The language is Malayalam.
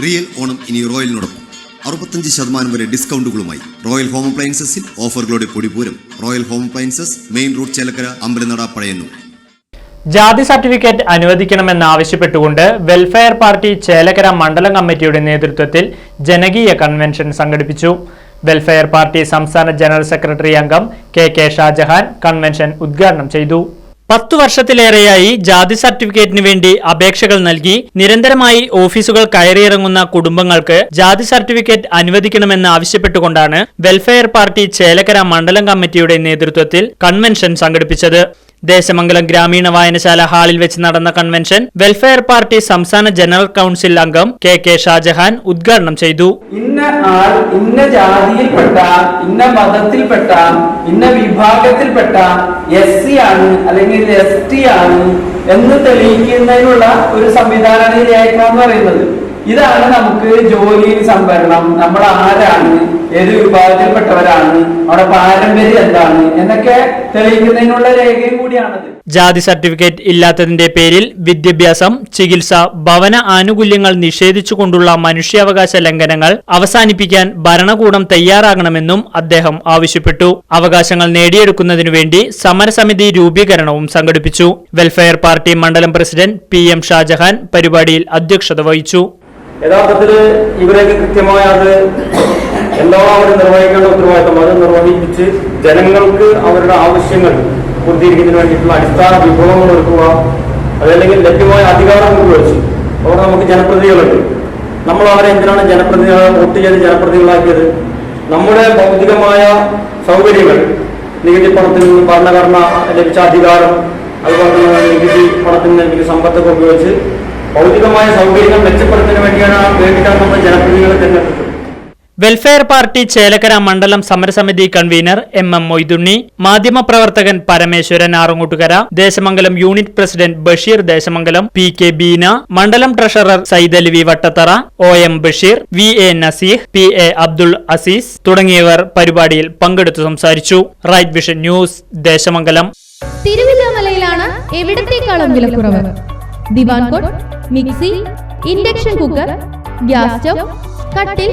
റിയൽ ഓണം ഇനി റോയലിനോടൊപ്പം. അറുപത്തഞ്ച് ശതമാനം വരെ ഡിസ്കൗണ്ടുകളുമായി റോയൽ ഹോം അപ്ലയൻസസിൽ ഓഫറുകളുടെ പൊടിപൂരം royal home appliances main road Chelakkara Ambalanada Pazhayannur. ജാതി സർട്ടിഫിക്കറ്റ് അനുവദിക്കണമെന്നാവശ്യപ്പെട്ടുകൊണ്ട് വെൽഫെയർ പാർട്ടി ചേലക്കര മണ്ഡലം കമ്മിറ്റിയുടെ നേതൃത്വത്തിൽ ജനകീയ കൺവെൻഷൻ സംഘടിപ്പിച്ചു. വെൽഫെയർ പാർട്ടി സംസ്ഥാന ജനറൽ സെക്രട്ടറി അംഗം കെ കെ ഷാജഹാൻ കൺവെൻഷൻ ഉദ്ഘാടനം ചെയ്തു. പത്തു വർഷത്തിലേറെയായി ജാതി സർട്ടിഫിക്കറ്റിന് വേണ്ടി അപേക്ഷകൾ നൽകി നിരന്തരമായി ഓഫീസുകൾ കയറിയിറങ്ങുന്ന കുടുംബങ്ങൾക്ക് ജാതി സർട്ടിഫിക്കറ്റ് അനുവദിക്കണമെന്ന് ആവശ്യപ്പെട്ടുകൊണ്ടാണ് വെൽഫെയർ പാർട്ടി ചേലക്കര മണ്ഡലം കമ്മിറ്റിയുടെ നേതൃത്വത്തിൽ കൺവെൻഷൻ സംഘടിപ്പിച്ചത്. ദേശമംഗലം ഗ്രാമീണ വായനശാല ഹാളിൽ വെച്ച് നടന്ന കൺവെൻഷൻ വെൽഫെയർ പാർട്ടി സംസ്ഥാന ജനറൽ കൗൺസിൽ അംഗം കെ കെ ഷാജഹാൻ ഉദ്ഘാടനം ചെയ്തു. ഇന്ന ആൾ ഇന്ന ജാതിയിൽപ്പെട്ട ഇന്ന മതത്തിൽപ്പെട്ട ഇന്ന വിഭാഗത്തിൽപ്പെട്ട എസ് സി ആണ് അല്ലെങ്കിൽ എസ് ടി ആണ് എന്ന് തെളിയിക്കുന്നതിനുള്ള ഒരു സംവിധാനമാണ് ഈ രേഖ എന്ന് പറയുന്നത്. ഇതാണ് നമുക്ക് ജോലിയിൽ സംവരണം. നമ്മൾ ആരാണ്? ഏത് വിഭാഗത്തിൽപ്പെട്ടവരാണ്? അവിടെ പാരമ്പര്യം എന്താണ്? എന്നൊക്കെ തെളിയിക്കുന്നതിനുള്ള രേഖയും കൂടിയാണത്. ജാതി സർട്ടിഫിക്കറ്റ് ഇല്ലാത്തതിന്റെ പേരിൽ വിദ്യാഭ്യാസം ചികിത്സ ഭവന ആനുകൂല്യങ്ങൾ നിഷേധിച്ചുകൊണ്ടുള്ള മനുഷ്യാവകാശ ലംഘനങ്ങൾ അവസാനിപ്പിക്കാൻ ഭരണകൂടം തയ്യാറാകണമെന്നും അദ്ദേഹം ആവശ്യപ്പെട്ടു. അവകാശങ്ങൾ നേടിയെടുക്കുന്നതിനു വേണ്ടി സമരസമിതി രൂപീകരണവും സംഘടിപ്പിച്ചു. വെൽഫെയർ പാർട്ടി മണ്ഡലം പ്രസിഡന്റ് പി എം ഷാജഹാൻ പരിപാടിയിൽ അധ്യക്ഷത വഹിച്ചു. യഥാർത്ഥത്തിൽ ഇവരൊക്കെ കൃത്യമായ അത് എന്താണ് അവർ നിർവഹിക്കേണ്ട ഉത്തരവാദിത്തം? അത് നിർവഹിപ്പിച്ച് ജനങ്ങൾക്ക് അവരുടെ ആവശ്യങ്ങൾ പൂർത്തീകരിക്കുന്നതിന് വേണ്ടിയിട്ടുള്ള അടിസ്ഥാന വിഭവങ്ങൾ ഒരുക്കുക അതല്ലെങ്കിൽ ലഭ്യമായ അധികാരം ഉപയോഗിച്ച് അവിടെ നമുക്ക് ജനപ്രതിനിധികളുണ്ട്. നമ്മൾ അവരെ എന്തിനാണ് ജനപ്രതിനിധികളെ വോട്ട് ചെയ്ത് ജനപ്രതിനിധികളാക്കിയത്? നമ്മുടെ ഭൗതികമായ സൗകര്യങ്ങൾ നികുതി പണത്തിൽ നിന്ന് ഭരണഘടന ലഭിച്ച അധികാരം അതുപോലെ തന്നെ നികുതി പണത്തിൽ നിന്ന് ലഭിക്കുന്ന സമ്പത്തൊക്കെ ഉപയോഗിച്ച് ഭൗതികമായ സൗകര്യങ്ങൾ മെച്ചപ്പെടുത്തുന്നതിന് വേണ്ടിയാണ് വേണ്ടിയിട്ടാണ് നമ്മൾ ജനപ്രതിനിധികളെ തിരഞ്ഞെടുത്തത്. വെൽഫെയർ പാർട്ടി ചേലക്കര മണ്ഡലം സമരസമിതി കൺവീനർ എം എം മൊയ്തുണ്ണി മാധ്യമപ്രവർത്തകൻ Parameswaran Arangottukara Desamangalam unit president Basheer Desamangalam P K Beena മണ്ഡലം treasurer Saidali V Vattathara O M Basheer V A Naseeh P A Abdul Azeez തുടങ്ങിയവർ പരിപാടിയിൽ പങ്കെടുത്തു സംസാരിച്ചു. Right vision news Desamangalam. തിരുവില്ലാമലയിലാണ് എവിടത്തേക്കാളും വിലക്കുറവ്? Divan mixie induction cooker gas stove കട്ടിൽ